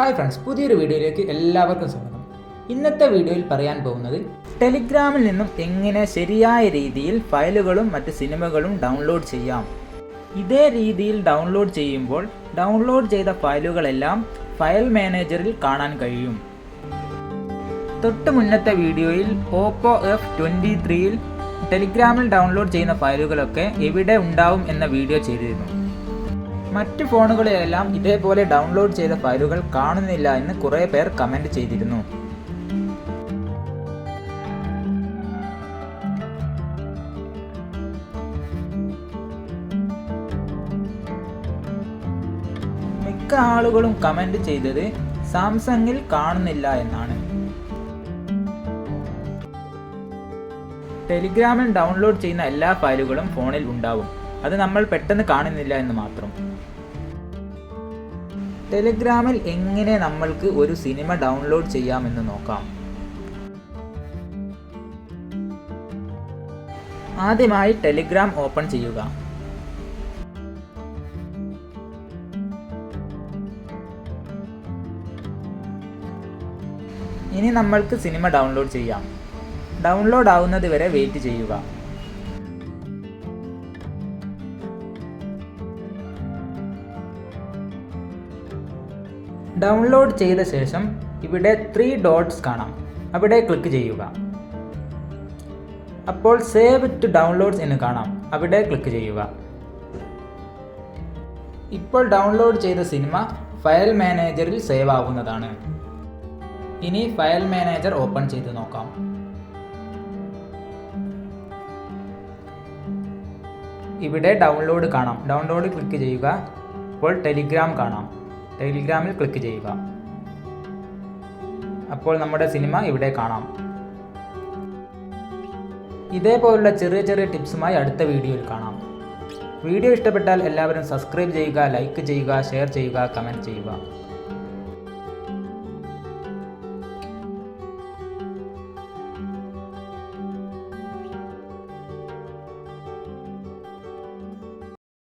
Hi friends പുതിയൊരു വീഡിയോയിലേക്ക് എല്ലാവർക്കും സ്വാഗതം. ഇന്നത്തെ വീഡിയോയിൽ പറയാൻ പോകുന്നത് ടെലിഗ്രാമിൽ നിന്നും എങ്ങനെ ശരിയായ രീതിയിൽ ഫയലുകളും മറ്റ് സിനിമകളും ഡൗൺലോഡ് ചെയ്യാം. ഇതേ രീതിയിൽ ഡൗൺലോഡ് ചെയ്യുമ്പോൾ ഡൗൺലോഡ് ചെയ്ത ഫയലുകളെല്ലാം ഫയൽ മാനേജറിൽ കാണാൻ കഴിയും. തൊട്ട് മുന്നത്തെ വീഡിയോയിൽ ഓപ്പോ എഫ് ട്വന്റി ത്രീയിൽ ടെലിഗ്രാമിൽ ഡൗൺലോഡ് ചെയ്യുന്ന ഫയലുകളൊക്കെ എവിടെ ഉണ്ടാവും എന്ന വീഡിയോ ചെയ്തിരുന്നു. മറ്റ് ഫോണുകളിലെല്ലാം ഇതേപോലെ ഡൗൺലോഡ് ചെയ്ത ഫയലുകൾ കാണുന്നില്ല എന്ന് കുറേ പേർ കമന്റ് ചെയ്തിരുന്നു. മിക്ക ആളുകളും കമന്റ് ചെയ്തത് സാംസങ്ങിൽ കാണുന്നില്ല എന്നാണ്. ടെലിഗ്രാമിൽ ഡൗൺലോഡ് ചെയ്യുന്ന എല്ലാ ഫയലുകളും ഫോണിൽ ഉണ്ടാവും. അത് നമ്മൾ പെട്ടെന്ന് കാണുന്നില്ല എന്ന് മാത്രം. ടെലിഗ്രാമിൽ എങ്ങനെ നമ്മൾക്ക് ഒരു സിനിമ ഡൗൺലോഡ് ചെയ്യാമെന്ന് നോക്കാം. ആദ്യമായി ടെലിഗ്രാം ഓപ്പൺ ചെയ്യുക. ഇനി നമ്മൾക്ക് സിനിമ ഡൗൺലോഡ് ചെയ്യാം. ഡൗൺലോഡ് ആവുന്നത് വരെ വെയിറ്റ് ചെയ്യുക. ഡൗൺലോഡ് ചെയ്ത ശേഷം ഇവിടെ ത്രീ ഡോട്ട്സ് കാണാം. അവിടെ ക്ലിക്ക് ചെയ്യുക. അപ്പോൾ സേവ് ടു ഡൗൺലോഡ്സ് എന്ന് കാണാം. അവിടെ ക്ലിക്ക് ചെയ്യുക. ഇപ്പോൾ ഡൗൺലോഡ് ചെയ്ത സിനിമ ഫയൽ മാനേജറിൽ സേവ് ആവുന്നതാണ്. ഇനി ഫയൽ മാനേജർ ഓപ്പൺ ചെയ്ത് നോക്കാം. ഇവിടെ ഡൗൺലോഡ് കാണാം. ഡൗൺലോഡ് ക്ലിക്ക് ചെയ്യുക. അപ്പോൾ ടെലിഗ്രാം കാണാം. ടെലിഗ്രാമിൽ ക്ലിക്ക് ചെയ്യുക. അപ്പോൾ നമ്മുടെ സിനിമ ഇവിടെ കാണാം. ഇതേപോലുള്ള ചെറിയ ചെറിയ ടിപ്സുമായി അടുത്ത വീഡിയോയിൽ കാണാം. വീഡിയോ ഇഷ്ടപ്പെട്ടാൽ എല്ലാവരും സബ്സ്ക്രൈബ് ചെയ്യുക ലൈക്ക് ചെയ്യുക ഷെയർ ചെയ്യുക കമന്റ് ചെയ്യുക.